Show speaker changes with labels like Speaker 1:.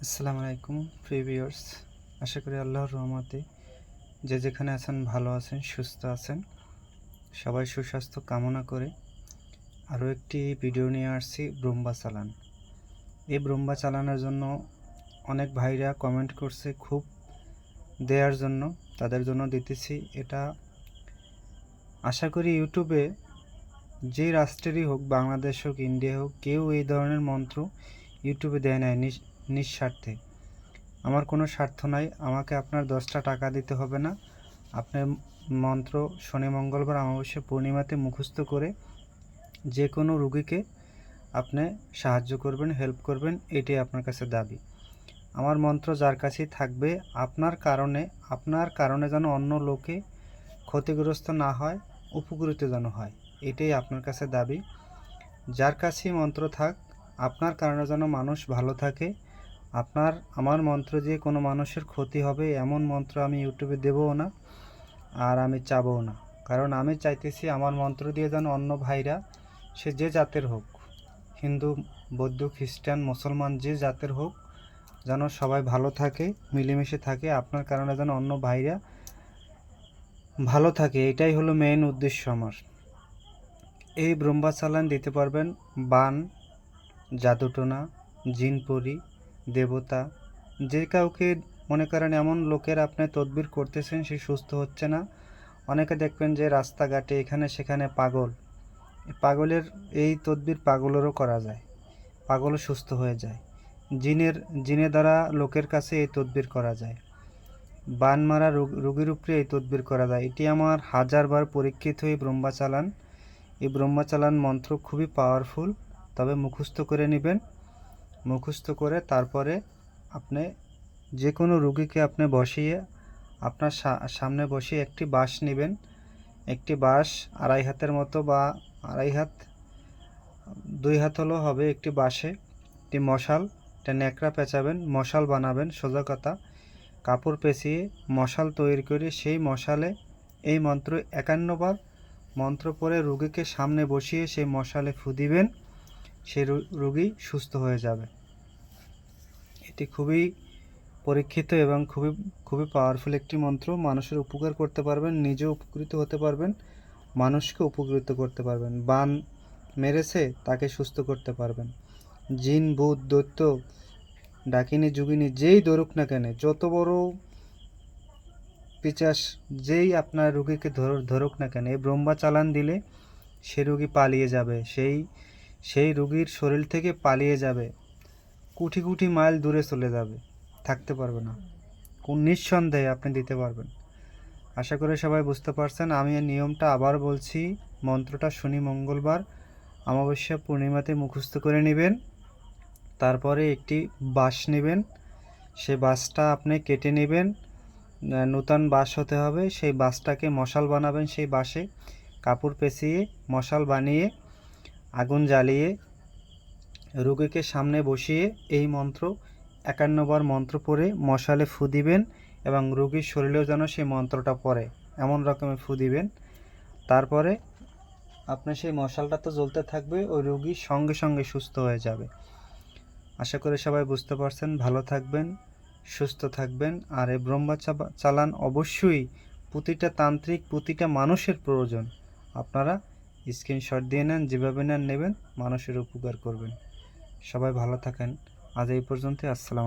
Speaker 1: আসসালামু আলাইকুম প্রিভিয়ার্স আশা করি আল্লাহর রহমতে যে যেখানে আছেন, ভালো আছেন, সুস্থ আছেন। সবাই সুস্বাস্থ্য কামনা করে আরও একটি ভিডিও নিয়ে আসছি, ব্রহ্মা চালান। এই ব্রহ্মা চালানোর জন্য অনেক ভাইরা কমেন্ট করছে খুব দেওয়ার জন্য, তাদের জন্য দিতেছি এটা। আশা করি ইউটিউবে যে রাষ্ট্রেরই হোক, বাংলাদেশ হোক, ইন্ডিয়া হোক, কেউ এই ধরনের মন্ত্র ইউটিউবে দেয় নিস- নিঃস্বার্থে। আমার কোনো স্বার্থ নাই, আমাকে আপনার দশটা টাকা দিতে হবে না। আপনার মন্ত্র শনি মঙ্গলবার অমাবস্যা পূর্ণিমাতে মুখস্থ করে যে কোনো রুগীকে আপনি সাহায্য করবেন হেল্প করবেন, এটাই আপনার কাছে দাবি। আমার মন্ত্র যার কাছেই থাকবে, আপনার কারণে আপনার কারণে যেন অন্য লোকে ক্ষতিগ্রস্ত না হয়, উপকৃত যেন হয়, এটাই আপনার কাছে দাবি। যার কাছেই মন্ত্র থাক, আপনার কারণে যেন মানুষ ভালো থাকে আপনার, আমার মন্ত্র দিয়ে কোনো মানুষের ক্ষতি হবে এমন মন্ত্র আমি ইউটিউবে দেবও না আর আমি চাবও না। কারণ আমি চাইতেছি আমার মন্ত্র দিয়ে যেন অন্য ভাইরা সে যে জাতের হোক, হিন্দু, বৌদ্ধ, খ্রিস্টান, মুসলমান যে জাতের হোক, যেন সবাই ভালো থাকে, মিলেমিশে থাকে, আপনার কারণে যেন অন্য ভাইরা ভালো থাকে, এটাই হলো মেইন উদ্দেশ্য আমার। এই ব্রহ্মা চালান দিতে পারবেন বান, জাদুটোনা, জিনপরি দেবতা। যে কাউকে মনে করেন এমন লোকের আপনি তদবির করতেছেন, সে সুস্থ হচ্ছে না। অনেকে দেখবেন যে রাস্তাঘাটে এখানে সেখানে পাগল। পাগলের এই তদবির পাগলেরও করা যায়। পাগলও সুস্থ হয়ে যায়। জিনের, জিনে দ্বারা লোকের কাছে এই তদবির করা যায়। বান মারা রোগ- রোগীর উপরে এই তদবির করা যায়। এটি আমার হাজারবার পরীক্ষিত এই ব্রহ্মা চালান এই ব্রহ্মাচালান মন্ত্র খুবই পাওয়ারফুল তবে মুখস্থ করে নেবেন। মুখস্থ করে তারপরে আপনি যে কোনো রুগীকে আপনি বসিয়ে আপনার সামনে বসিয়ে একটি বাঁশ নেবেন। একটি বাঁশ আড়াই হাতের মতো বা আড়াই হাত, দুই হাত হলেও হবে একটি বাঁশে। একটি মশাল একটা ন্যাকড়া পেঁচাবেন, মশাল বানাবেন, সোজা কথা। কাপড় পেঁচিয়ে মশাল তৈরি করে সেই মশালে এই মন্ত্র একান্নবার মন্ত্র পরে রুগীকে সামনে বসিয়ে সেই মশালে ফু দিবেন। রু- রুগী সুস্থ হয়ে যাবে। এটি খুবই পরীক্ষিত এবং খুবই খুবই পাওয়ারফুল একটি মন্ত্র। মানুষের উপকার করতে পারবেন, নিজেও উপকৃত হতে পারবেন, মানুষকে উপকৃত করতে পারবেন। বান মেরেছে, তাকে সুস্থ করতে পারবেন। জিন, ভূত, দৈত্য, ডাকিনি, যুগিনি যেই ধরুক না কেন, যত বড় পিচাস যেই আপনার রুগীকে ধর- ধরুক না কেন, এই ব্রহ্মা চালান দিলে সে রুগী পালিয়ে যাবে। সেই সেই রুগীর শরীর থেকে পালিয়ে যাবে। কুটি কুটি মাইল দূরে চলে যাবে। থাকতে পারবে না। কোন নিঃসন্দেহে আপনি দিতে পারবেন। আশা করে সবাই বুঝতে পারছেন, আমি এই নিয়মটা আবার বলছি, মন্ত্রটা শনি মঙ্গলবার অমাবস্যা পূর্ণিমাতে মুখস্থ করে নেবেন, তারপরে একটি বাঁশ নেবেন সেই বাঁশটা আপনি কেটে নেবেন নূতন বাঁশ হতে হবে, সেই বাঁশটাকে মশাল বানাবেন সেই বাঁশে, কাপড় পেঁচিয়ে মশাল বানিয়ে আগুন জ্বালিয়ে রোগীকে সামনে বসিয়ে এই মন্ত্র একান্নবার মন্ত্র পড়ে মশালে ফু দিবেন এবং রোগীর শরীরেও যেন সেই মন্ত্রটা পড়ে, এমন রকমের ফু দিবেন। তারপরে আপনার সেই মশালটা তো জ্বলতে থাকবে, ওই রোগী সঙ্গে সঙ্গে সুস্থ হয়ে যাবে। আশা করি সবাই বুঝতে পারছেন। ভালো থাকবেন, সুস্থ থাকবেন। আর এই ব্রহ্মা চালান অবশ্যই প্রতিটা তান্ত্রিক, প্রতিটা মানুষের প্রয়োজন। আপনারা স্ক্রিনশট দিয়ে নেন, যেভাবে নেন নেবেন, মানুষের উপকার করবেন। সবাই ভালো থাকেন। আজ এই পর্যন্ত আসসালাম